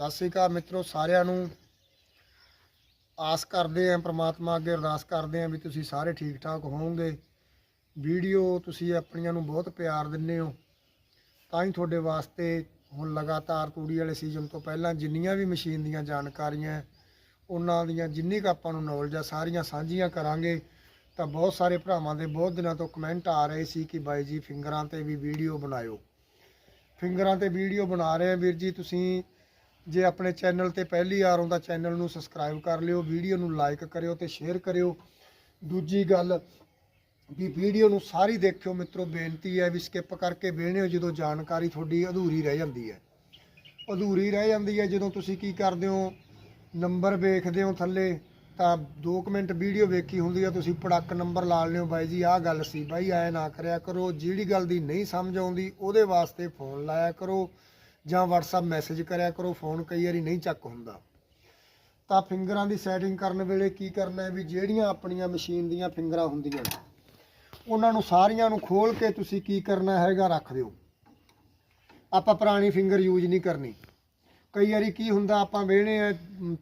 ਸਤਿ ਸ੍ਰੀ ਅਕਾਲ ਮਿੱਤਰੋ, ਸਾਰਿਆਂ ਨੂੰ। ਆਸ ਕਰਦੇ ਆਂ ਪ੍ਰਮਾਤਮਾ ਅੱਗੇ ਅਰਦਾਸ ਕਰਦੇ ਆਂ ਵੀ ਤੁਸੀਂ ਸਾਰੇ ਠੀਕ ਠਾਕ ਹੋਵੋਗੇ। ਵੀਡੀਓ ਤੁਸੀਂ ਆਪਣੀਆਂ ਨੂੰ ਬਹੁਤ ਪਿਆਰ ਦਿੰਦੇ ਹੋ। ਤਾਂ ਹੀ ਤੁਹਾਡੇ ਵਾਸਤੇ ਹੁਣ ਲਗਾਤਾਰ ਤੂੜੀ ਵਾਲੇ ਸੀਜ਼ਨ ਤੋਂ ਪਹਿਲਾਂ ਜਿੰਨੀਆਂ ਵੀ ਮਸ਼ੀਨ ਦੀਆਂ ਜਾਣਕਾਰੀਆਂ, ਉਹਨਾਂ ਦੀਆਂ ਜਿੰਨੀ ਕੁ ਆਪਾਂ ਨੂੰ ਨੌਲੇਜ ਆ, ਸਾਰੀਆਂ ਸਾਂਝੀਆਂ ਕਰਾਂਗੇ। ਤਾਂ ਬਹੁਤ ਸਾਰੇ ਭਰਾਵਾਂ ਦੇ ਬਹੁਤ ਦਿਨਾਂ ਤੋਂ ਕਮੈਂਟ ਆ ਰਹੇ ਸੀ ਕਿ ਬਾਈ ਜੀ, ਫਿੰਗਰਾਂ ਤੇ ਵੀ ਵੀਡੀਓ ਬਣਾਇਓ। ਫਿੰਗਰਾਂ ਤੇ ਵੀਡੀਓ ਬਣਾ ਰਹੇ ਆ ਵੀਰ ਜੀ, ਤੁਸੀਂ ਜੇ ਆਪਣੇ ਚੈਨਲ ਤੇ ਪਹਿਲੀ ਵਾਰ ਆਉਂਦਾ ਚੈਨਲ ਨੂੰ ਸਬਸਕ੍ਰਾਈਬ ਕਰ ਲਿਓ ਵੀਡੀਓ ਨੂੰ ਲਾਈਕ ਕਰਿਓ ਤੇ ਸ਼ੇਅਰ ਕਰਿਓ। ਦੂਜੀ ਗੱਲ ਵੀ ਵੀਡੀਓ ਨੂੰ ਸਾਰੀ ਦੇਖਿਓ, ਮਿੱਤਰੋ, ਬੇਨਤੀ ਹੈ ਵੀ ਸਕਿਪ ਕਰਕੇ ਵੇਹਣਿਓ ਜਦੋਂ ਜਾਣਕਾਰੀ ਤੁਹਾਡੀ ਅਧੂਰੀ ਰਹਿ ਜਾਂਦੀ ਹੈ। ਅਧੂਰੀ ਰਹਿ ਜਾਂਦੀ ਹੈ ਜਦੋਂ ਤੁਸੀਂ ਕੀ ਕਰਦੇ ਹੋ ਨੰਬਰ ਵੇਖਦੇ ਹੋ ਥੱਲੇ, ਤਾਂ 2 ਮਿੰਟ ਵੀਡੀਓ ਵੇਖੀ ਹੁੰਦੀ ਹੈ, ਤੁਸੀਂ ਪੜਕ ਨੰਬਰ ਲਾ ਲਿਓ ਬਾਈ ਜੀ, ਆਹ ਗੱਲ ਸੀ, ਬਾਈ, ਐ ਨਾ ਕਰਿਆ ਕਰੋ, ਜਿਹੜੀ ਗੱਲ ਦੀ ਨਹੀਂ ਸਮਝ ਆਉਂਦੀ, ਉਹਦੇ ਵਾਸਤੇ ਫੋਨ ਲਾਇਆ ਕਰੋ। ਜਾਂ WhatsApp ਮੈਸੇਜ ਕਰਿਆ ਕਰੋ ਫੋਨ ਕਈ ਵਾਰੀ ਨਹੀਂ ਚੱਕ ਹੁੰਦਾ। ਤਾਂ ਫਿੰਗਰਾਂ ਦੀ ਸੈਟਿੰਗ ਕਰਨ ਵੇਲੇ ਕੀ ਕਰਨਾ ਹੈ ਵੀ ਜਿਹੜੀਆਂ ਆਪਣੀਆਂ ਮਸ਼ੀਨ ਦੀਆਂ ਫਿੰਗਰਾਂ ਹੁੰਦੀਆਂ ਨੇ, ਉਹਨਾਂ ਨੂੰ ਸਾਰੀਆਂ ਨੂੰ ਖੋਲ ਕੇ ਤੁਸੀਂ ਕੀ ਕਰਨਾ ਹੈਗਾ ਰੱਖ ਦਿਓ। ਆਪਾਂ ਪੁਰਾਣੀ ਫਿੰਗਰ ਯੂਜ਼ ਨਹੀਂ ਕਰਨੀ। ਕਈ ਵਾਰੀ ਕੀ ਹੁੰਦਾ, ਆਪਾਂ ਵੇਹਣੇ ਆ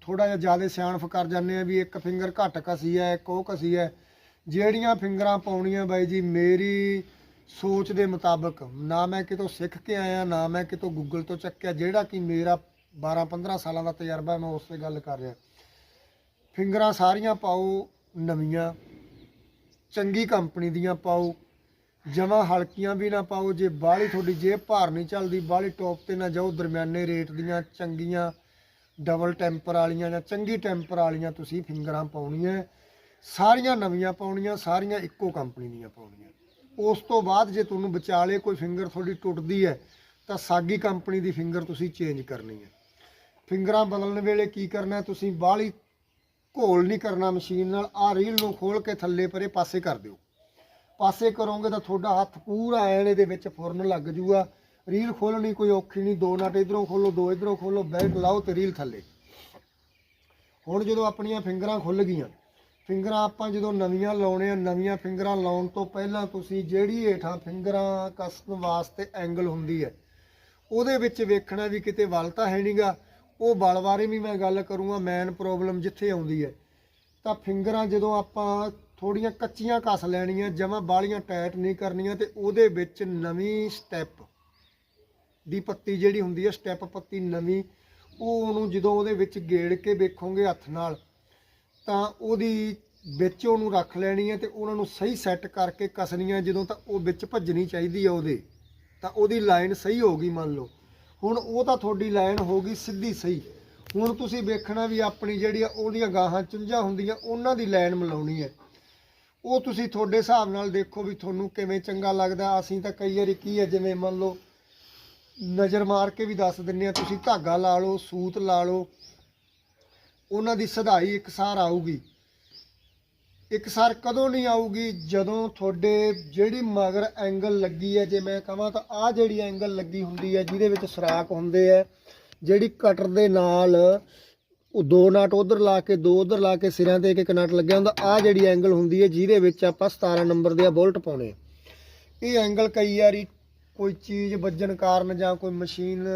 ਥੋੜਾ ਜਿਹਾ ਜ਼ਿਆਦਾ ਸਿਆਣਫ ਕਰ ਜਾਂਦੇ ਆ ਵੀ ਇੱਕ ਫਿੰਗਰ ਘੱਟ ਕਸੀ ਹੈ, ਇੱਕ ਉਹ ਕਸੀ ਹੈ। ਜਿਹੜੀਆਂ ਫਿੰਗਰਾਂ ਪਾਉਣੀਆਂ ਬਾਈ ਜੀ, ਮੇਰੀ ਸੋਚ ਦੇ ਮੁਤਾਬਕ, ਨਾ ਮੈਂ ਕਿਤੋਂ ਸਿੱਖ ਕੇ ਆਇਆ, ਨਾ ਮੈਂ ਕਿਤੋਂ ਗੂਗਲ ਤੋਂ ਚੱਕਿਆ, ਜਿਹੜਾ ਕਿ ਮੇਰਾ 12 15 ਸਾਲਾਂ ਦਾ ਤਜਰਬਾ ਮੈਂ ਉਸ ਤੇ ਗੱਲ ਕਰ ਰਿਹਾ। ਫਿੰਗਰਾਂ ਸਾਰੀਆਂ ਪਾਓ, ਨਵੀਆਂ। ਚੰਗੀ ਕੰਪਨੀ ਦੀਆਂ ਪਾਓ, ਜਮਾ ਹਲਕੀਆਂ ਵੀ ਨਾ ਪਾਓ, ਜੇ ਬਾਹਲੀ ਤੁਹਾਡੀ ਜੇਬ ਭਾਰ ਨਹੀਂ ਚੱਲਦੀ, ਬਾਹਲੀ ਟੌਪ ਤੇ ਨਾ ਜਾਓ, ਦਰਮਿਆਨੇ ਰੇਟ ਦੀਆਂ ਚੰਗੀਆਂ, ਡਬਲ ਟੈਂਪਰ ਵਾਲੀਆਂ ਜਾਂ ਚੰਗੀ ਟੈਂਪਰ ਵਾਲੀਆਂ ਤੁਸੀਂ ਫਿੰਗਰਾਂ ਪਾਉਣੀਆਂ। ਸਾਰੀਆਂ ਨਵੀਆਂ ਪਾਉਣੀਆਂ, ਸਾਰੀਆਂ ਇੱਕੋ ਕੰਪਨੀ ਦੀਆਂ ਪਾਉਣੀਆਂ। ਉਸ ਤੋਂ ਬਾਅਦ ਜੇ ਤੁਹਾਨੂੰ ਵਿਚਾਲੇ ਕੋਈ ਫਿੰਗਰ ਤੁਹਾਡੀ ਟੁੱਟਦੀ ਹੈ, ਤਾਂ ਸਾਗੀ ਕੰਪਨੀ ਦੀ ਫਿੰਗਰ ਤੁਸੀਂ ਚੇਂਜ ਕਰਨੀ ਹੈ। ਫਿੰਗਰਾਂ ਬਦਲਣ ਵੇਲੇ ਕੀ ਕਰਨਾ ਤੁਸੀਂ ਬਾਹਲੀ ਘੋਲ ਨਹੀਂ ਕਰਨਾ ਮਸ਼ੀਨ ਨਾਲ ਆ ਰੀਲ ਨੂੰ ਖੋਲ ਕੇ ਥੱਲੇ ਪਰੇ ਪਾਸੇ ਕਰ ਦਿਓ। ਪਾਸੇ ਕਰੋਗੇ ਤਾਂ ਤੁਹਾਡਾ ਹੱਥ ਪੂਰਾ ਐਨ ਦੇ ਵਿੱਚ ਫੁਰਨ ਲੱਗ ਜੂਗਾ। ਰੀਲ ਖੋਲਣੀ ਕੋਈ ਔਖੀ ਨਹੀਂ, ਦੋ ਨਟ ਇਧਰੋਂ ਖੋਲੋ ਦੋ ਇਧਰੋਂ ਖੋਲੋ ਬੈਲਟ ਲਾਓ ਤੇ ਰੀਲ ਥੱਲੇ। ਹੁਣ ਜਦੋਂ ਆਪਣੀਆਂ ਫਿੰਗਰਾਂ ਖੁੱਲ ਗਈਆਂ ਫਿੰਗਰਾਂ ਆਪਾਂ ਜਦੋਂ ਨਵੀਆਂ ਲਾਉਣੇ ਆ, ਨਵੀਆਂ ਫਿੰਗਰਾਂ ਲਾਉਣ ਤੋਂ ਪਹਿਲਾਂ ਤੁਸੀਂ ਜਿਹੜੀ ਹੇਠਾਂ ਫਿੰਗਰਾਂ ਕੱਸਣ ਵਾਸਤੇ ਐਂਗਲ ਹੁੰਦੀ ਹੈ, ਉਹਦੇ ਵਿੱਚ ਵੇਖਣਾ ਵੀ ਕਿਤੇ ਵਲ ਤਾਂ ਹੈ ਨਹੀਂਗਾ ਉਹ ਵਲ ਬਾਰੇ ਵੀ ਮੈਂ ਗੱਲ ਕਰੂੰਗਾ ਮੈਨ ਪ੍ਰੋਬਲਮ ਜਿੱਥੇ ਆਉਂਦੀ ਹੈ। ਤਾਂ ਫਿੰਗਰਾਂ ਜਦੋਂ ਆਪਾਂ ਥੋੜੀਆਂ ਕੱਚੀਆਂ ਕੱਸ ਲੈਣੀਆਂ, ਜਮਾਂ ਬਾਲੀਆਂ ਟਾਈਟ ਨਹੀਂ ਕਰਨੀਆਂ ਤੇ ਉਹਦੇ ਵਿੱਚ ਨਵੀਂ ਸਟੈਪ ਦੀ ਪੱਤੀ ਜਿਹੜੀ ਹੁੰਦੀ ਹੈ ਸਟੈਪ ਪੱਤੀ ਨਵੀਂ, ਉਹ ਉਹਨੂੰ ਜਦੋਂ ਉਹਦੇ ਵਿੱਚ ਗੇੜ ਕੇ ਵੇਖੋਗੇ ਹੱਥ ਨਾਲ ਤਾਂ ਉਹਦੀ ਵਿੱਚ ਉਹਨੂੰ ਰੱਖ ਲੈਣੀ ਹੈ ਤੇ ਉਹਨਾਂ ਨੂੰ ਸਹੀ ਸੈੱਟ ਕਰਕੇ ਕਸਣੀਆਂ ਜਦੋਂ ਤਾਂ ਉਹ ਵਿੱਚ ਭੱਜਣੀ ਚਾਹੀਦੀ ਹੈ ਉਹਦੇ, ਤਾਂ ਉਹਦੀ ਲਾਈਨ ਸਹੀ ਹੋ ਗਈ ਮੰਨ ਲਓ। ਹੁਣ ਉਹ ਤਾਂ ਤੁਹਾਡੀ ਲਾਈਨ ਹੋ ਗਈ ਸਿੱਧੀ ਸਹੀ। ਹੁਣ ਤੁਸੀਂ ਵੇਖਣਾ ਵੀ ਆਪਣੀ ਜਿਹੜੀ ਆ ਉਹਦੀਆਂ ਗਾਹਾਂ ਚੁੰਝਾਂ ਹੁੰਦੀਆਂ, ਉਹਨਾਂ ਦੀ ਲਾਈਨ ਮਿਲਾਉਣੀ ਹੈ। ਉਹ ਤੁਸੀਂ ਤੁਹਾਡੇ ਹਿਸਾਬ ਨਾਲ ਦੇਖੋ ਵੀ ਤੁਹਾਨੂੰ ਕਿਵੇਂ ਚੰਗਾ ਲੱਗਦਾ। ਅਸੀਂ ਤਾਂ ਕਈ ਵਾਰੀ ਕੀ ਹੈ, ਜਿਵੇਂ ਮੰਨ ਲਓ ਨਜ਼ਰ ਮਾਰ ਕੇ ਵੀ ਦੱਸ ਦਿੰਨੇ ਆ ਤੁਸੀਂ ਧਾਗਾ ਲਾ ਲਓ, ਸੂਤ ਲਾ ਲਓ ਉਹਨਾਂ ਦੀ ਸਧਾਈ ਇਕਸਾਰ ਆਊਗੀ। ਇਕਸਾਰ ਕਦੋਂ ਨਹੀਂ ਆਊਗੀ? ਜਦੋਂ ਤੁਹਾਡੇ ਜਿਹੜੀ ਮਗਰ ਐਂਗਲ ਲੱਗੀ ਹੈ, ਜੇ ਮੈਂ ਕਹਾਂ ਤਾਂ ਆਹ ਜਿਹੜੀ ਐਂਗਲ ਲੱਗੀ ਹੁੰਦੀ ਹੈ, ਜਿਹਦੇ ਵਿੱਚ ਸੁਰਾਖ ਹੁੰਦੇ ਆ ਜਿਹੜੀ ਕਟਰ ਦੇ ਨਾਲ ਉਹ ਦੋ ਨਟ ਉਧਰ ਲਾ ਕੇ, ਦੋ ਉਧਰ ਲਾ ਕੇ ਸਿਰਾਂ ਤੇ ਇੱਕ ਇੱਕ ਨਟ ਲੱਗਿਆ ਹੁੰਦਾ, ਆਹ ਜਿਹੜੀ ਐਂਗਲ ਹੁੰਦੀ ਹੈ, ਜਿਹਦੇ ਵਿੱਚ ਆਪਾਂ 17 ਨੰਬਰ ਦੇ ਆ ਬੁਲਟ ਪਾਉਣੇ। ਇਹ ਐਂਗਲ ਕਈ ਵਾਰੀ ਕੋਈ ਚੀਜ਼ ਵੱਜਣ ਕਾਰਨ ਜਾਂ ਕੋਈ ਮਸ਼ੀਨ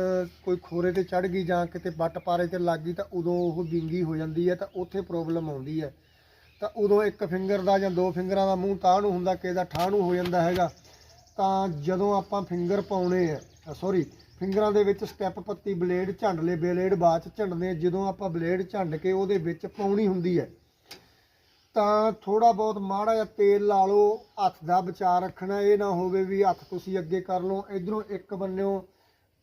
ਕੋਈ ਖੋਰੇ ਤੇ ਚੜ ਗਈ ਜਾਂ ਕਿਤੇ ਵੱਟ ਪਾਰੇ ਤੇ ਲੱਗ ਗਈ ਤਾਂ ਉਦੋਂ ਉਹ ਵਿੰਗੀ ਹੋ ਜਾਂਦੀ ਹੈ ਤਾਂ ਉੱਥੇ ਪ੍ਰੋਬਲਮ ਆਉਂਦੀ ਹੈ। ਤਾਂ ਉਦੋਂ ਇੱਕ ਫਿੰਗਰ ਦਾ ਜਾਂ ਦੋ ਫਿੰਗਰਾਂ ਦਾ ਮੂੰਹ ਤਾਂ ਨੂੰ ਹੁੰਦਾ, ਕਿਸੇ ਦਾ ਠਾਹ ਨੂੰ ਹੋ ਜਾਂਦਾ ਹੈਗਾ। ਤਾਂ ਜਦੋਂ ਆਪਾਂ ਫਿੰਗਰ ਪਾਉਣੇ ਆ ਸੌਰੀ ਫਿੰਗਰਾਂ ਦੇ ਵਿੱਚ ਸਟੈਪ ਪੱਤੀ ਬਲੇਡ ਝੰਡ ਲੈ ਬਲੇਡ ਬਾਅਦ ਚ ਝੰਡਦੇ ਜਦੋਂ ਆਪਾਂ ਬਲੇਡ ਝੰਡ ਕੇ ਉਹਦੇ ਵਿੱਚ ਪਾਉਣੀ ਹੁੰਦੀ ਹੈ ਤਾਂ ਥੋੜਾ ਬਹੁਤ ਮਾੜਾ ਜਿਹਾ ਤੇਲ ਲਾ ਲਓ, ਹੱਥ ਦਾ ਬਚਾ ਰੱਖਣਾ, ਇਹ ਨਾ ਹੋਵੇ ਵੀ ਹੱਥ ਤੁਸੀਂ ਅੱਗੇ ਕਰ ਲਓ। ਇਧਰੋਂ ਇੱਕ ਬੰਨਿਓ,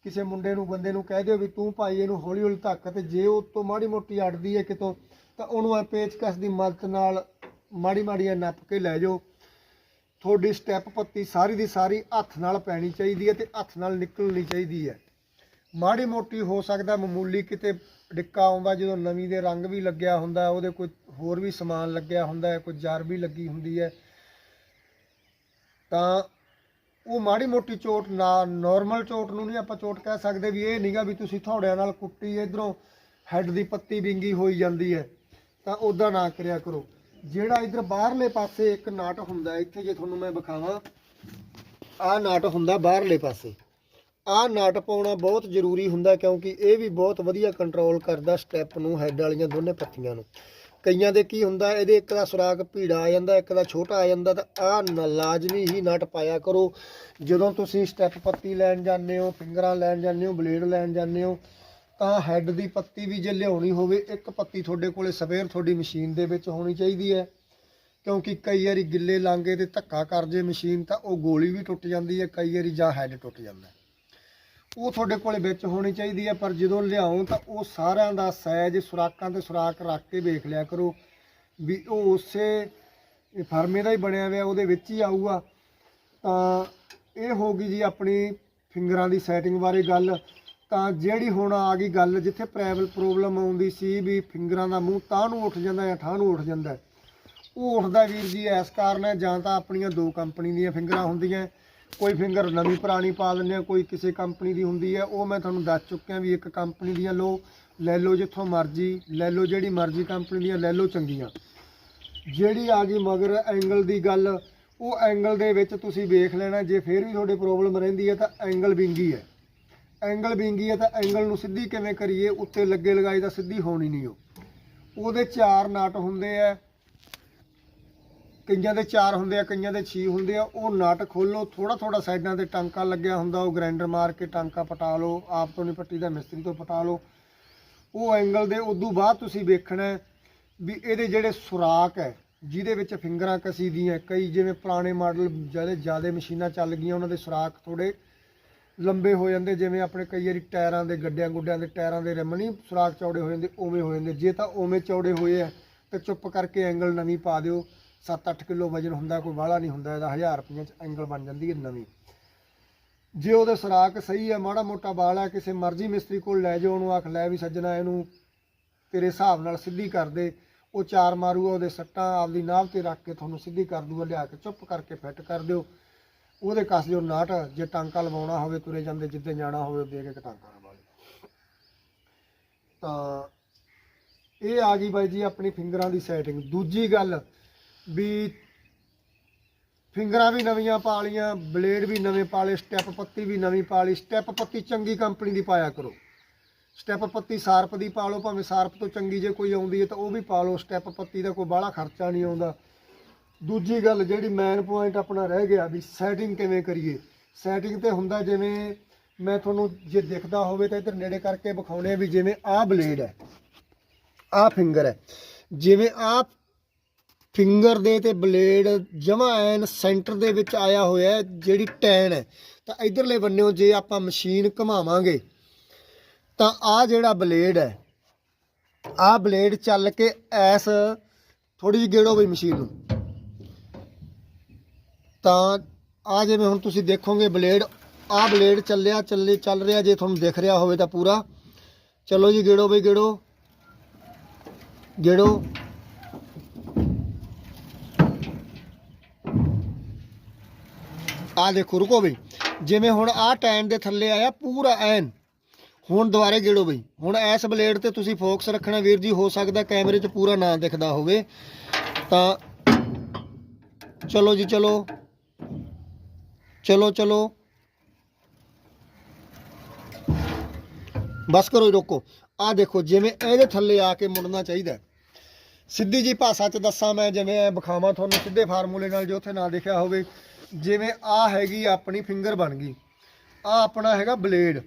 ਕਿਸੇ ਮੁੰਡੇ ਨੂੰ, ਬੰਦੇ ਨੂੰ ਕਹਿ ਦਿਓ ਵੀ ਤੂੰ ਭਾਈ ਇਹਨੂੰ ਹੌਲੀ ਹੌਲੀ ਧੱਕ ਤੇ ਜੇ ਉਹ ਤੋਂ ਮਾੜੀ ਮੋਟੀ ਅੜਦੀ ਹੈ ਕਿਤੋਂ, ਤਾਂ ਉਹਨੂੰ ਇਹ ਪੇਚਕਸ ਦੀ ਮਦਦ ਨਾਲ ਮਾੜੀ ਮਾੜੀਆਂ ਨੱਪ ਕੇ ਲੈ ਜਾਓ। ਤੁਹਾਡੀ ਸਟੈਪ ਪੱਤੀ ਸਾਰੀ ਦੀ ਸਾਰੀ ਹੱਥ ਨਾਲ ਪੈਣੀ ਚਾਹੀਦੀ ਹੈ ਤੇ ਹੱਥ ਨਾਲ ਨਿਕਲਣੀ ਚਾਹੀਦੀ ਹੈ। ਮਾੜੀ ਮੋਟੀ ਹੋ ਸਕਦਾ ਮਾਮੂਲੀ ਕਿਤੇ ਡਿੱਕਾ ਆਉਂਦਾ ਜਦੋਂ ਨਵੀਂ ਦੇ ਰੰਗ ਵੀ ਲੱਗਿਆ ਹੁੰਦਾ ਉਹਦੇ ਕੋਈ ਹੋਰ ਵੀ ਸਮਾਨ ਲੱਗਿਆ ਹੁੰਦਾ ਕੋਈ ਜਰ ਵੀ ਲੱਗੀ ਹੁੰਦੀ ਹੈ। ਤਾਂ ਉਹ ਮਾੜੀ ਮੋਟੀ ਚੋਟ ਨਾ ਨਾਰਮਲ ਚੋਟ ਨੂੰ ਨਹੀਂ ਆਪਾਂ ਚੋਟ ਕਹਿ ਸਕਦੇ ਵੀ ਇਹ ਨਹੀਂਗਾ ਵੀ ਤੁਸੀਂ ਥੋੜਿਆਂ ਨਾਲ ਕੁੱਟੀ, ਇਧਰੋਂ ਹੈੱਡ ਦੀ ਪੱਤੀ ਵਿੰਗੀ ਹੋਈ ਜਾਂਦੀ ਹੈ। ਤਾਂ ਉਦਾਂ ਨਾ ਕਰਿਆ ਕਰੋ। ਜਿਹੜਾ ਇਧਰ ਬਾਹਰਲੇ ਪਾਸੇ ਇੱਕ ਨਾਟ ਹੁੰਦਾ, ਇੱਥੇ ਜੇ ਤੁਹਾਨੂੰ ਮੈਂ ਵਿਖਾਵਾਂ, ਆਹ ਨਾਟ ਹੁੰਦਾ ਬਾਹਰਲੇ ਪਾਸੇ। ਆਹ ਨਟ ਪਾਉਣਾ ਬਹੁਤ ਜ਼ਰੂਰੀ ਹੁੰਦਾ ਕਿਉਂਕਿ ਇਹ ਵੀ ਬਹੁਤ ਵਧੀਆ ਕੰਟਰੋਲ ਕਰਦਾ ਸਟੈਪ ਨੂੰ ਹੈਡ ਵਾਲੀਆਂ ਦੋਨੇ ਪੱਤੀਆਂ ਨੂੰ। ਕਈਆਂ ਦੇ ਕੀ ਹੁੰਦਾ, ਇਹਦੇ ਇੱਕ ਦਾ ਸੁਰਾਖ ਭੀੜਾ ਆ ਜਾਂਦਾ, ਇੱਕ ਦਾ ਛੋਟਾ ਆ ਜਾਂਦਾ, ਤਾਂ ਆਹ ਨ- ਲਾਜ਼ਮੀ ਹੀ ਨਟ ਪਾਇਆ ਕਰੋ। ਜਦੋਂ ਤੁਸੀਂ ਸਟੈਪ ਪੱਤੀ ਲੈਣ ਜਾਂਦੇ ਹੋ ਫਿੰਗਰਾਂ ਲੈਣ ਜਾਂਦੇ ਹੋ ਬਲੇਡ ਲੈਣ ਜਾਂਦੇ ਹੋ, ਤਾਂ ਹੈੱਡ ਦੀ ਪੱਤੀ ਵੀ ਜੇ ਲਿਆਉਣੀ ਹੋਵੇ, ਇੱਕ ਪੱਤੀ ਤੁਹਾਡੇ ਕੋਲੇ ਸਵੇਰ ਤੁਹਾਡੀ ਮਸ਼ੀਨ ਦੇ ਵਿੱਚ ਹੋਣੀ ਚਾਹੀਦੀ ਹੈ। ਕਿਉਂਕਿ ਕਈ ਵਾਰੀ ਗਿੱਲੇ ਲਾਂਗੇ ਤੇ ਧੱਕਾ ਕਰ ਜੇ ਮਸ਼ੀਨ, ਤਾਂ ਉਹ ਗੋਲੀ ਵੀ ਟੁੱਟ ਜਾਂਦੀ ਹੈ, ਕਈ ਵਾਰੀ ਜਾਂ ਹੈੱਡ ਟੁੱਟ ਜਾਂਦਾ ਉਹ ਤੁਹਾਡੇ ਕੋਲੇ ਵਿੱਚ ਹੋਣੀ ਚਾਹੀਦੀ ਹੈ, ਪਰ ਜਦੋਂ ਲਿਆਓ ਤਾਂ ਉਹ ਸਾਰਿਆਂ ਦਾ ਸਾਈਜ਼ ਸੁਰਾਕਾਂ ਤੇ ਸੁਰਾਖ ਰੱਖ ਕੇ ਵੇਖ ਲਿਆ ਕਰੋ ਵੀ ਉਹ ਉਸੇ ਫਰਮੇ ਦਾ ਹੀ ਬਣਿਆ ਹੋਇਆ, ਉਹਦੇ ਵਿੱਚ ਹੀ ਆਊਗਾ। ਤਾਂ ਇਹ ਹੋ ਗਈ ਜੀ ਆਪਣੀ ਫਿੰਗਰਾਂ ਦੀ ਸੈਟਿੰਗ ਬਾਰੇ ਗੱਲ। ਤਾਂ ਜਿਹੜੀ ਹੁਣ ਆ ਗਈ ਗੱਲ, ਜਿੱਥੇ ਪ੍ਰੈਵਲ ਪ੍ਰੋਬਲਮ ਆਉਂਦੀ ਸੀ ਵੀ ਫਿੰਗਰਾਂ ਦਾ ਮੂੰਹ ਤਾਂ ਨੂੰ ਉੱਠ ਜਾਂਦਾ ਜਾਂ ਠਾਹ ਨੂੰ ਉੱਠ ਜਾਂਦਾ। ਉਹ ਉੱਠਦਾ ਵੀਰ ਜੀ, ਇਸ ਕਾਰਨ ਹੈ ਜਾਂ ਤਾਂ ਆਪਣੀਆਂ ਦੋ ਕੰਪਨੀ ਦੀਆਂ ਫਿੰਗਰਾਂ ਹੁੰਦੀਆਂ। ਕੋਈ ਫਿੰਗਰ ਨਵੀਂ ਪੁਰਾਣੀ ਪਾ ਦਿੰਦੇ ਆ ਕੋਈ ਕਿਸੇ ਕੰਪਨੀ ਦੀ ਹੁੰਦੀ ਹੈ, ਉਹ ਮੈਂ ਤੁਹਾਨੂੰ ਦੱਸ ਚੁੱਕਿਆ ਵੀ ਇੱਕ ਕੰਪਨੀ ਦੀਆਂ ਲਓ, ਲੈ ਲਓ ਜਿੱਥੋਂ ਮਰਜ਼ੀ, ਲੈ ਲਓ ਜਿਹੜੀ ਮਰਜ਼ੀ ਕੰਪਨੀ ਦੀਆਂ, ਲੈ ਲਓ ਚੰਗੀਆਂ। ਜਿਹੜੀ ਆ ਗਈ ਮਗਰ ਐਂਗਲ ਦੀ ਗੱਲ, ਉਹ ਐਂਗਲ ਦੇ ਵਿੱਚ ਤੁਸੀਂ ਵੇਖ ਲੈਣਾ, ਜੇ ਫੇਰ ਵੀ ਤੁਹਾਡੇ ਪ੍ਰੋਬਲਮ ਰਹਿੰਦੀ ਹੈ ਤਾਂ ਐਂਗਲ ਵਿੰਗੀ ਹੈ। ਐਂਗਲ ਵਿੰਗੀ ਹੈ ਤਾਂ ਐਂਗਲ ਨੂੰ ਸਿੱਧੀ ਕਿਵੇਂ ਕਰੀਏ, ਉੱਤੇ ਲੱਗੇ ਲਗਾਈ ਤਾਂ ਸਿੱਧੀ ਹੋਣੀ ਨਹੀਂ ਉਹ। ਉਹਦੇ ਚਾਰ ਨਾਟ ਹੁੰਦੇ ਆ ਕਈਆਂ ਦੇ ਚਾਰ ਹੁੰਦੇ ਆ, ਕਈਆਂ ਦੇ ਛੇ ਹੁੰਦੇ ਆ, ਉਹ ਨਟ ਖੋਲੋ ਥੋੜਾ ਥੋੜਾ ਸਾਈਡਾਂ ਤੇ ਟਾਂਕਾ ਲੱਗਿਆ ਹੁੰਦਾ, ਉਹ ਗ੍ਰਾਈਂਡਰ ਮਾਰ ਕੇ ਟਾਂਕਾ ਪਟਾ ਲਓ, ਆਪ ਤੋਂ ਨਹੀਂ ਪੱਟੀ ਦਾ ਮਿਸਤਰੀ ਤੋਂ ਪਟਾ ਲਓ। ਉਹ ਐਂਗਲ ਦੇ ਉਦੋਂ ਬਾਅਦ ਤੁਸੀਂ ਵੇਖਣਾ ਵੀ ਇਹਦੇ ਜਿਹੜੇ ਸੁਰਾਖ ਹੈ, ਜਿਹਦੇ ਵਿੱਚ ਫਿੰਗਰਾਂ ਕਸੀ ਦੀਆਂ ਕਈ ਜਿਵੇਂ ਪੁਰਾਣੇ ਮਾਡਲ ਜਿਹੜੇ ਜ਼ਿਆਦਾ ਮਸ਼ੀਨਾਂ ਚੱਲ ਗਈਆਂ, ਉਹਨਾਂ ਦੇ ਸੁਰਾਖ ਥੋੜੇ ਲੰਬੇ ਹੋ ਜਾਂਦੇ, ਜਿਵੇਂ ਆਪਣੇ ਕਈ ਵਾਰੀ ਟਾਇਰਾਂ ਦੇ, ਗੱਡਿਆਂ ਗੁੱਡਿਆਂ ਦੇ ਟਾਇਰਾਂ ਦੇ ਰਿਮ ਨਹੀਂ ਸੁਰਾਖ ਚੌੜੇ ਹੋ ਜਾਂਦੇ, ਉਵੇਂ ਹੋ ਜਾਂਦੇ, ਜੇ ਤਾਂ ਉਵੇਂ ਚੌੜੇ ਹੋਏ ਆ, ਤੇ ਚੁੱਪ ਕਰਕੇ ਐਂਗਲ ਨਵੀਂ ਪਾ ਦਿਓ। 7-8 ਕਿਲੋ ਵਜਨ ਹੁੰਦਾ, ਕੋਈ ਵਾਲਾ ਨਹੀਂ ਹੁੰਦਾ, ਇਹਦਾ 1000 ਰੁਪਈਆ ਚ ਐਂਗਲ ਬਣ ਜਾਂਦੀ ਹੈ ਨਵੀਂ। ਜੇ ਉਹਦੇ ਸੁਰਾਖ ਸਹੀ ਹੈ, ਮਾੜਾ ਮੋਟਾ ਬਾਲ ਹੈ, ਕਿਸੇ ਮਰਜ਼ੀ ਮਿਸਤਰੀ ਕੋਲ ਲੈ ਜਾਓ, ਉਹਨੂੰ ਆਖ, ਲੈ ਵੀ ਸੱਜਣਾ, ਇਹਨੂੰ ਤੇਰੇ ਹਿਸਾਬ ਨਾਲ ਸਿੱਧੀ ਕਰ ਦੇ। ਉਹ ਚਾਰ ਮਾਰੂਗਾ, ਉਹਦੇ ਸੱਟਾਂ ਆਪਦੀ ਨਾਵ ਤੇ ਰੱਖ ਕੇ ਤੁਹਾਨੂੰ ਸਿੱਧੀ ਕਰ ਦੂਗਾ, ਲਿਆ ਕੇ ਚੁੱਪ ਕਰਕੇ ਫਿੱਟ ਕਰ ਦਿਓ। ਉਹਦੇ ਕੱਸ ਦਿਓ ਨਾਟ, ਜੇ ਟਾਂਕਾ ਲਵਾਉਣਾ ਹੋਵੇ, ਤੁਰੇ ਜਾਂਦੇ ਜਿੱਦੇ ਜਾਣਾ ਹੋਵੇ ਦੇ ਕੇ ਟਾਂਕਾ ਲਵਾ ਲਿਓ। ਤਾਂ ਇਹ ਆ ਗਈ ਬਾਈ ਜੀ, ਆਪਣੀ ਫਿੰਗਰਾਂ ਦੀ ਸੈਟਿੰਗ ਦੂਜੀ ਗੱਲ ਵੀ ਫਿੰਗਰਾਂ ਵੀ ਨਵੀਆਂ ਪਾ ਲੀਆਂ ਬਲੇਡ ਵੀ ਨਵੇਂ ਪਾ ਲਏ ਸਟੈਪ ਪੱਤੀ ਵੀ ਨਵੀਂ ਪਾ ਲਈ ਸਟੈਪ ਪੱਤੀ ਚੰਗੀ ਕੰਪਨੀ ਦੀ ਪਾਇਆ ਕਰੋ। ਸਟੈਪ ਪੱਤੀ ਸਾਰਪ ਦੀ ਪਾ ਲਓ, ਭਾਵੇਂ ਸਾਰਪ ਤੋਂ ਚੰਗੀ ਜੇ ਕੋਈ ਆਉਂਦੀ ਹੈ ਤਾਂ ਉਹ ਵੀ ਪਾ ਲਓ, ਸਟੈਪ ਪੱਤੀ ਦਾ ਕੋਈ ਬਾਹਲਾ ਖਰਚਾ ਨਹੀਂ ਆਉਂਦਾ। ਦੂਜੀ ਗੱਲ ਜਿਹੜੀ ਮੈਨ ਪੁਆਇੰਟ ਆਪਣਾ ਰਹਿ ਗਿਆ ਵੀ ਸੈਟਿੰਗ ਕਿਵੇਂ ਕਰੀਏ? ਸੈਟਿੰਗ ਤੇ ਹੁੰਦਾ ਜਿਵੇਂ ਮੈਂ ਤੁਹਾਨੂੰ ਜੇ ਦਿਖਦਾ ਹੋਵੇ ਤਾਂ ਇੱਧਰ ਨੇੜੇ ਕਰਕੇ ਵਿਖਾਉਣੇ ਆ ਵੀ ਜਿਵੇਂ ਆਹ ਬਲੇਡ ਹੈ, ਆਹ ਫਿੰਗਰ ਹੈ। ਜਿਵੇਂ ਆਹ ਫਿੰਗਰ ਦੇ ਤੇ ਬਲੇਡ ਜਮਾ ਐਨ ਸੈਂਟਰ ਦੇ ਵਿੱਚ ਆਇਆ ਹੋਇਆ ਜਿਹੜੀ ਟੈਨ ਹੈ। ਤਾਂ ਇਧਰਲੇ ਬੰਨਿਓ ਜੇ ਆਪਾਂ ਮਸ਼ੀਨ ਘੁਮਾਵਾਂਗੇ, ਤਾਂ ਆ ਜਿਹੜਾ ਬਲੇਡ ਹੈ ਆ ਬਲੇਡ ਚੱਲ ਕੇ ਐਸ ਥੋੜੀ ਜਿਹੀ ਗੇੜੋ ਬਈ ਮਸ਼ੀਨ ਨੂੰ। ਤਾਂ ਆ ਜਿਵੇਂ ਹੁਣ ਤੁਸੀਂ ਦੇਖੋਗੇ ਬਲੇਡ ਆ ਬਲੇਡ ਚੱਲਿਆ, ਚੱਲੇ, ਚੱਲ ਰਿਹਾ, ਜੇ ਤੁਹਾਨੂੰ ਦਿਖ ਰਿਹਾ ਹੋਵੇ ਤਾਂ ਪੂਰਾ। ਚਲੋ ਜੀ, ਗੇੜੋ ਬਈ, ਗੇੜੋ। ਗੇੜੋ। ਆ ਦੇਖੋ ਰੁਕੋ ਬਈ। ਜਿਵੇਂ ਹੁਣ ਆ ਟੈਨ ਦੇ ਥੱਲੇ ਆਇਆ ਪੂਰਾ ਐਨ। ਹੁਣ ਦੁਬਾਰੇ ਗੇੜੋ ਬਈ। ਹੁਣ ਐਸ ਬਲੇਡ ਤੇ ਤੁਸੀਂ ਫੋਕਸ ਰੱਖਣਾ ਵੀਰ ਜੀ ਹੋ ਸਕਦਾ ਕੈਮਰੇ 'ਚ ਪੂਰਾ ਨਾ ਦਿਖਦਾ ਹੋਵੇ। ਤਾਂ ਚਲੋ ਜੀ ਚਲੋ। ਚਲੋ ਚਲੋ। ਬਸ ਕਰੋ ਜੀ, ਰੋਕੋ। ਆ ਦੇਖੋ ਜਿਵੇਂ ਇਹਦੇ ਥੱਲੇ ਆ ਕੇ ਮੁੜਨਾ ਚਾਹੀਦਾ। ਸਿੱਧੀ ਜੀ ਭਾਸ਼ਾ 'ਚ ਦੱਸਾਂ ਮੈਂ ਜਿਵੇਂ ਵਿਖਾਵਾਂ ਤੁਹਾਨੂੰ ਸਿੱਧੇ ਫਾਰਮੂਲੇ ਨਾਲ ਜੋ ਉੱਥੇ ਨਾ ਲਿਖਿਆ ਹੋਵੇ। ਜਿਵੇਂ ਆ ਹੈਗੀ ਆਪਣੀ ਫਿੰਗਰ ਬਣ ਗਈ ਆ ਆਪਣਾ ਹੈਗਾ ਬਲੇਡ।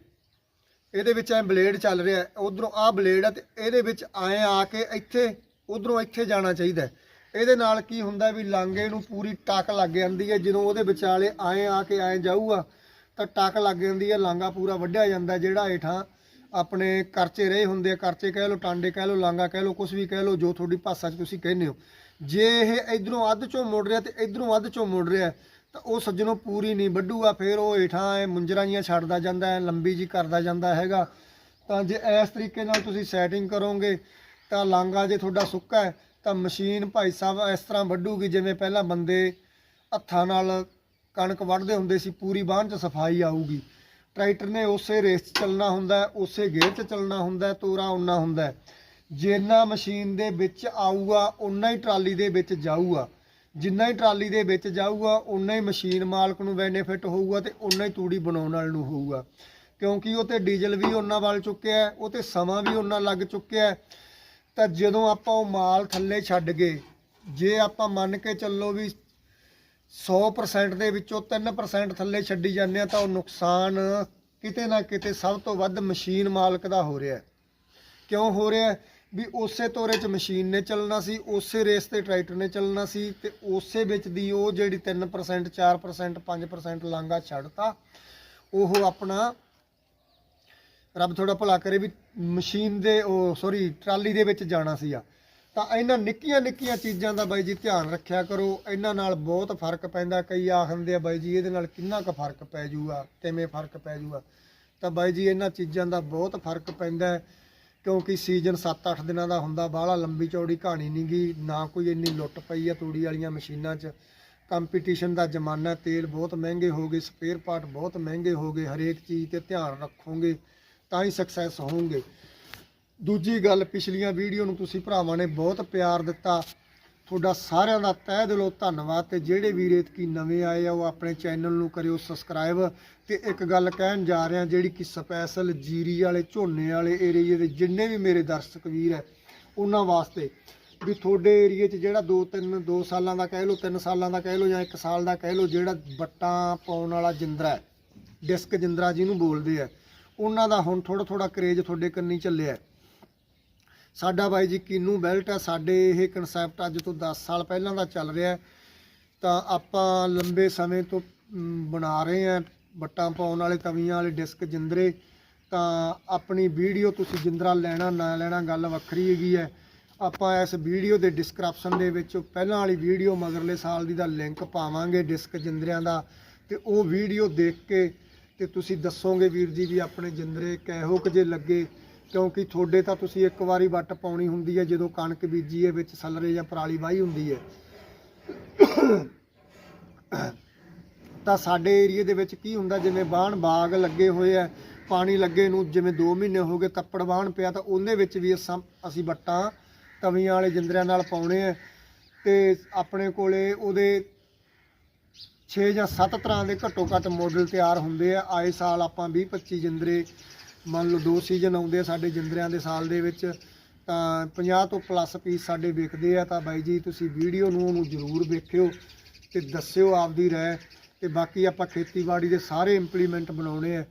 ਇਹਦੇ ਵਿੱਚ ਐ ਬਲੇਡ ਚੱਲ ਰਿਹਾ ਉਧਰੋਂ ਆ ਬਲੇਡ ਆ ਤੇ ਇਹਦੇ ਵਿੱਚ ਆਏ ਆ ਕੇ ਇੱਥੇ, ਉਧਰੋਂ ਇੱਥੇ ਜਾਣਾ ਚਾਹੀਦਾ ਇਹਦੇ ਨਾਲ ਕੀ ਹੁੰਦਾ ਵੀ ਲਾਂਗੇ ਨੂੰ ਪੂਰੀ ਟੱਕ ਲੱਗ ਜਾਂਦੀ ਹੈ, ਜਦੋਂ ਉਹਦੇ ਵਿਚਾਲੇ ਆਏ ਆ ਕੇ ਆਏ ਜਾਊਗਾ, ਤਾਂ ਟੱਕ ਲੱਗ ਜਾਂਦੀ ਹੈ ਲਾਂਗਾ ਪੂਰਾ ਵੱਢਿਆ ਜਾਂਦਾ ਜਿਹੜਾ ਹੇਠਾਂ ਆਪਣੇ ਕਰਚੇ ਰਹੇ ਹੁੰਦੇ ਆ, ਕਰਚੇ ਕਹਿ ਲਓ, ਟਾਂਡੇ ਕਹਿ ਲਓ ਲਾਂਗਾ ਕਹਿ ਲਓ ਕੁਝ ਵੀ ਕਹਿ ਲਓ, ਜੋ ਤੁਹਾਡੀ ਭਾਸ਼ਾ 'ਚ ਤੁਸੀਂ ਕਹਿੰਦੇ ਹੋ। ਜੇ ਇਹ ਇਧਰੋਂ ਅੱਧ ਚੋਂ ਮੁੜ ਰਿਹਾ ਤੇ ਇਧਰੋਂ ਅੱਧ ਚੋਂ ਮੁੜ ਰਿਹਾ ਤਾਂ ਉਹ ਸੱਜਣੋਂ ਪੂਰੀ ਨਹੀਂ ਵੱਢੂਗਾ, ਫਿਰ ਉਹ ਹੇਠਾਂ ਐ ਮੁੰਜਰਾਂ ਜੀਆਂ ਛੱਡਦਾ ਜਾਂਦਾ ਹੈ ਲੰਬੀ ਜੀ ਕਰਦਾ ਜਾਂਦਾ ਹੈਗਾ। ਤਾਂ ਜੇ ਇਸ ਤਰੀਕੇ ਨਾਲ ਤੁਸੀਂ ਸੈਟਿੰਗ ਕਰੋਗੇ, ਤਾਂ ਲਾਂਗਾ ਜੇ ਤੁਹਾਡਾ ਸੁੱਕਾ ਹੈ, ਤਾਂ ਮਸ਼ੀਨ ਭਾਈ ਸਾਹਿਬ ਇਸ ਤਰ੍ਹਾਂ ਵੱਢੂਗੀ ਜਿਵੇਂ ਪਹਿਲਾਂ ਬੰਦੇ ਹੱਥਾਂ ਨਾਲ ਕਣਕ ਵੱਢਦੇ ਹੁੰਦੇ ਸੀ, ਪੂਰੀ ਬਾਂਹ 'ਚ ਸਫ਼ਾਈ ਆਊਗੀ। ਟਰੈਕਟਰ ਨੇ ਉਸੇ ਰੇਸ 'ਚ ਚੱਲਣਾ ਹੁੰਦਾ ਉਸੇ ਗੇਅਰ 'ਚ ਚੱਲਣਾ ਹੁੰਦਾ ਤੋਰਾ ਉਨਾ ਹੁੰਦਾ ਹੈ। ਜਿੰਨਾ ਮਸ਼ੀਨ ਦੇ ਵਿੱਚ ਆਊਗਾ ਉਨਾ ਹੀ ਟਰਾਲੀ ਦੇ ਵਿੱਚ ਜਾਊਗਾ। ਜਿੰਨਾ ਹੀ ਟਰਾਲੀ ਦੇ ਵਿੱਚ ਜਾਊਗਾ ਉਨਾ ਹੀ ਮਸ਼ੀਨ ਮਾਲਕ ਨੂੰ ਬੈਨੀਫਿਟ ਹੋਊਗਾ ਤੇ ਉਨਾ ਹੀ ਤੂੜੀ ਬਣਾਉਣ ਵਾਲ ਨੂੰ ਹੋਊਗਾ। ਕਿਉਂਕਿ ਉਹ ਤੇ ਡੀਜ਼ਲ ਵੀ ਉਹਨਾਂ ਵੱਲ ਚੁੱਕਿਆ ਉਹ ਤੇ ਸਮਾਂ ਵੀ ਉਹਨਾਂ ਲੱਗ ਚੁੱਕਿਆ ਤਾਂ ਜਦੋਂ ਆਪਾਂ ਉਹ ਮਾਲ ਥੱਲੇ ਛੱਡ ਗਏ, ਜੇ ਆਪਾਂ ਮੰਨ ਕੇ ਚੱਲੋ ਵੀ 100% ਦੇ ਵਿੱਚੋਂ 3% ਥੱਲੇ ਛੱਡੀ ਜਾਂਦੇ ਆ ਤਾਂ ਉਹ ਨੁਕਸਾਨ ਕਿਤੇ ਨਾ ਕਿਤੇ ਸਭ ਤੋਂ ਵੱਧ ਮਸ਼ੀਨ ਮਾਲਕ ਦਾ ਹੋ ਰਿਹਾ ਕਿਉਂ ਹੋ ਰਿਹਾ ਵੀ ਉਸੇ ਤੋਰੇ 'ਚ ਮਸ਼ੀਨ ਨੇ ਚੱਲਣਾ ਸੀ, ਉਸੇ ਰੇਸ ਤੇ ਟਰੈਕਟਰ ਨੇ ਚੱਲਣਾ ਸੀ ਤੇ ਉਸੇ ਵਿੱਚ ਦੀ ਉਹ ਜਿਹੜੀ 3% 4% 5% ਲਾਂਗਾ ਛੱਡਤਾ, ਉਹ ਆਪਣਾ ਰੱਬ ਥੋੜਾ ਭਲਾ ਕਰੇ ਵੀ ਮਸ਼ੀਨ ਦੇ ਉਹ ਸੌਰੀ ਟਰਾਲੀ ਦੇ ਵਿੱਚ ਜਾਣਾ ਸੀਗਾ। ਤਾਂ ਇਹਨਾਂ ਨਿੱਕੀਆਂ ਨਿੱਕੀਆਂ ਚੀਜ਼ਾਂ ਦਾ ਬਾਈ ਜੀ ਧਿਆਨ ਰੱਖਿਆ ਕਰੋ, ਇਹਨਾਂ ਨਾਲ ਬਹੁਤ ਫ਼ਰਕ ਪੈਂਦਾ, ਕਈ ਆਖਦੇ ਆ ਬਾਈ ਜੀ ਇਹਦੇ ਨਾਲ ਕਿੰਨਾ ਕੁ ਫ਼ਰਕ ਪੈ ਜੂਗਾ, ਕਿਵੇਂ ਫ਼ਰਕ ਪੈ ਜੂਗਾ। ਤਾਂ ਬਾਈ ਜੀ ਇਹਨਾਂ ਚੀਜ਼ਾਂ ਦਾ ਬਹੁਤ ਫ਼ਰਕ ਪੈਂਦਾ ਕਿਉਂਕਿ ਸੀਜ਼ਨ 7-8 ਦਿਨਾਂ ਦਾ ਹੁੰਦਾ, ਬਾਹਲਾ ਲੰਬੀ ਚੌੜੀ ਕਹਾਣੀ ਨਹੀਂ ਗਈ ਨਾ ਕੋਈ ਇੰਨੀ ਲੁੱਟ ਪਈ ਆ ਤੂੜੀ ਵਾਲੀਆਂ ਮਸ਼ੀਨਾਂ 'ਚ। ਕੰਪੀਟੀਸ਼ਨ ਦਾ ਜ਼ਮਾਨਾ, ਤੇਲ ਬਹੁਤ ਮਹਿੰਗੇ ਹੋ ਗਏ, ਸਪੇਅਰ ਪਾਰਟ ਬਹੁਤ ਮਹਿੰਗੇ ਹੋ ਗਏ, ਹਰੇਕ ਚੀਜ਼ ਤੇ ਧਿਆਨ ਰੱਖੋਗੇ, ਤਾਂ ਹੀ ਸਕਸੈਸ ਹੋਵੋਗੇ। ਦੂਜੀ ਗੱਲ, ਪਿਛਲੀਆਂ ਵੀਡੀਓ ਨੂੰ ਤੁਸੀਂ ਭਰਾਵਾਂ ਨੇ ਬਹੁਤ ਪਿਆਰ ਦਿੱਤਾ। ਤੁਹਾਡਾ ਸਾਰਿਆਂ ਦਾ ਤਹਿ ਦਿਲੋਂ ਧੰਨਵਾਦ ਤੇ ਜਿਹੜੇ ਵੀਰ ਇਤਕੀ ਨਵੇਂ ਆਏ ਆ, ਉਹ ਆਪਣੇ ਚੈਨਲ ਨੂੰ ਕਰਿਓ ਸਬਸਕ੍ਰਾਈਬ ਤੇ ਇੱਕ ਗੱਲ ਕਹਿਣ ਜਾ ਰਿਹਾ ਜਿਹੜੀ ਕਿ ਸਪੈਸ਼ਲ ਜੀਰੀ ਵਾਲੇ, ਝੋਨੇ ਵਾਲੇ ਏਰੀਏ ਦੇ ਜਿੰਨੇ ਵੀ ਮੇਰੇ ਦਰਸ਼ਕ ਵੀਰ ਹੈ, ਉਹਨਾਂ ਵਾਸਤੇ ਵੀ ਤੁਹਾਡੇ ਏਰੀਏ 'ਚ ਜਿਹੜਾ 2 3 2 ਸਾਲਾਂ ਦਾ ਕਹਿ ਲਓ 3 ਸਾਲਾਂ ਦਾ ਕਹਿ ਲਓ ਜਾਂ 1 ਸਾਲ ਦਾ ਕਹਿ ਲਓ, ਜਿਹੜਾ ਬੱਟਾਂ ਪਾਉਣ ਵਾਲਾ ਜਿੰਦਰਾ ਡਿਸਕ ਜਿੰਦਰਾ ਜਿਹਨੂੰ ਬੋਲਦੇ ਆ, ਉਹਨਾਂ ਦਾ ਹੁਣ ਥੋੜਾ ਥੋੜਾ ਕਰੇਜ ਤੁਹਾਡੇ ਕੰਨੀ ਚੱਲਿਆ ਸਾਡਾ ਬਾਈ ਜੀ ਕੀਨੂ ਬੈਲਟ ਆ, ਸਾਡੇ ਇਹ ਕਨਸੈਪਟ ਅੱਜ ਤੋਂ 10 ਸਾਲ ਪਹਿਲਾਂ ਦਾ ਚੱਲ ਰਿਹਾ ਤਾਂ ਆਪਾਂ ਲੰਬੇ ਸਮੇਂ ਤੋਂ ਬਣਾ ਰਹੇ ਹਾਂ। ਬੱਟਾਂ ਪਾਉਣ ਵਾਲੇ, ਤਵੀਆਂ ਵਾਲੇ ਡਿਸਕ ਜਿੰਦਰੇ। ਤਾਂ ਆਪਣੀ ਵੀਡੀਓ ਤੁਸੀਂ ਜਿੰਦਰਾ ਲੈਣਾ, ਨਾ ਲੈਣਾ ਗੱਲ ਵੱਖਰੀ ਹੈਗੀ ਹੈ। ਆਪਾਂ ਇਸ ਵੀਡੀਓ ਦੇ ਡਿਸਕ੍ਰਿਪਸ਼ਨ ਦੇ ਵਿੱਚ ਪਹਿਲਾਂ ਵਾਲੀ ਵੀਡੀਓ ਮਗਰਲੇ ਸਾਲ ਦੀ ਦਾ ਲਿੰਕ ਪਾਵਾਂਗੇ ਡਿਸਕ ਜਿੰਦਰਿਆਂ ਦਾ। ਤੇ ਉਹ ਵੀਡੀਓ ਦੇਖ ਕੇ ਤੇ ਤੁਸੀਂ ਦੱਸੋਗੇ ਵੀਰ ਜੀ ਵੀ ਆਪਣੇ ਜਿੰਦਰੇ ਕਿਹੋ ਕਿ ਜੇ ਲੱਗੇ। ਕਿਉਂਕਿ ਤੁਹਾਡੇ ਤਾਂ ਤੁਸੀਂ ਇੱਕ ਵਾਰੀ ਵੱਟ ਪਾਉਣੀ ਹੁੰਦੀ ਹੈ, ਜਦੋਂ ਕਣਕ ਬੀਜੀ ਹੈ, ਵਿੱਚ ਸਲਰੇ ਜਾਂ ਪਰਾਲੀ ਵਾਹੀ ਹੁੰਦੀ ਹੈ। ਤਾਂ ਸਾਡੇ ਏਰੀਏ ਦੇ ਵਿੱਚ ਕੀ ਹੁੰਦਾ, ਜਿਵੇਂ ਬਾਣ ਬਾਗ ਲੱਗੇ ਹੋਏ ਆ ਪਾਣੀ ਲੱਗੇ ਨੂੰ ਜਿਵੇਂ 2 ਮਹੀਨੇ ਹੋ ਗਏ ਤੱਪੜ ਬਾਣ ਪਿਆ, ਤਾਂ ਉਹਦੇ ਵਿੱਚ ਵੀ ਅਸਾਂ, ਅਸੀਂ ਵੱਟਾਂ ਤਵੀਆਂ ਵਾਲੇ ਜਿੰਦਰਿਆਂ ਨਾਲ ਪਾਉਣੇ ਆ ਤੇ ਆਪਣੇ ਕੋਲੇ ਉਹਦੇ 6 ਜਾਂ 7 ਤਰ੍ਹਾਂ ਦੇ ਘੱਟੋ ਘੱਟ ਮਾਡਲ ਤਿਆਰ ਹੁੰਦੇ ਆ ਆਏ ਸਾਲ ਆਪਾਂ 20 25 ਜਿੰਦਰੇ ਮੰਨ ਲਓ ਦੋ ਸੀਜ਼ਨ ਆਉਂਦੇ ਆ ਸਾਡੇ ਜਿੰਦਰਿਆਂ ਦੇ ਸਾਲ ਦੇ ਵਿੱਚ, ਤਾਂ 50 ਤੋਂ ਪਲੱਸ ਪੀਸ ਸਾਡੇ ਵਿਕਦੇ ਆ, ਤਾਂ ਬਾਈ ਜੀ ਤੁਸੀਂ ਵੀਡੀਓ ਨੂੰ ਉਹਨੂੰ ਜ਼ਰੂਰ ਵੇਖਿਓ ਤੇ ਦੱਸਿਓ ਆਪਦੀ ਰਾਏ ਤੇ ਬਾਕੀ ਆਪਾਂ ਖੇਤੀਬਾੜੀ ਦੇ ਸਾਰੇ ਇੰਪਲੀਮੈਂਟ ਬਣਾਉਣੇ ਆ,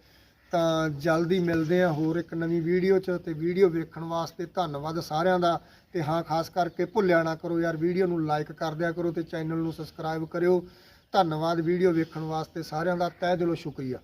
ਤਾਂ ਜਲਦੀ ਮਿਲਦੇ ਆ ਹੋਰ ਇੱਕ ਨਵੀਂ ਵੀਡੀਓ 'ਚ ਤੇ ਵੀਡੀਓ ਵੇਖਣ ਵਾਸਤੇ ਧੰਨਵਾਦ ਸਾਰਿਆਂ ਦਾ ਤੇ ਹਾਂ, ਖਾਸ ਕਰਕੇ ਭੁੱਲਿਆ ਨਾ ਕਰੋ ਯਾਰ, ਵੀਡੀਓ ਨੂੰ ਲਾਈਕ ਕਰ ਦਿਆ ਕਰੋ ਤੇ ਚੈਨਲ ਨੂੰ ਸਬਸਕ੍ਰਾਈਬ ਕਰਿਓ, ਧੰਨਵਾਦ ਵੀਡੀਓ ਵੇਖਣ ਵਾਸਤੇ ਸਾਰਿਆਂ ਦਾ, ਤਹਿ ਦਿਲੋਂ ਸ਼ੁਕਰੀਆ।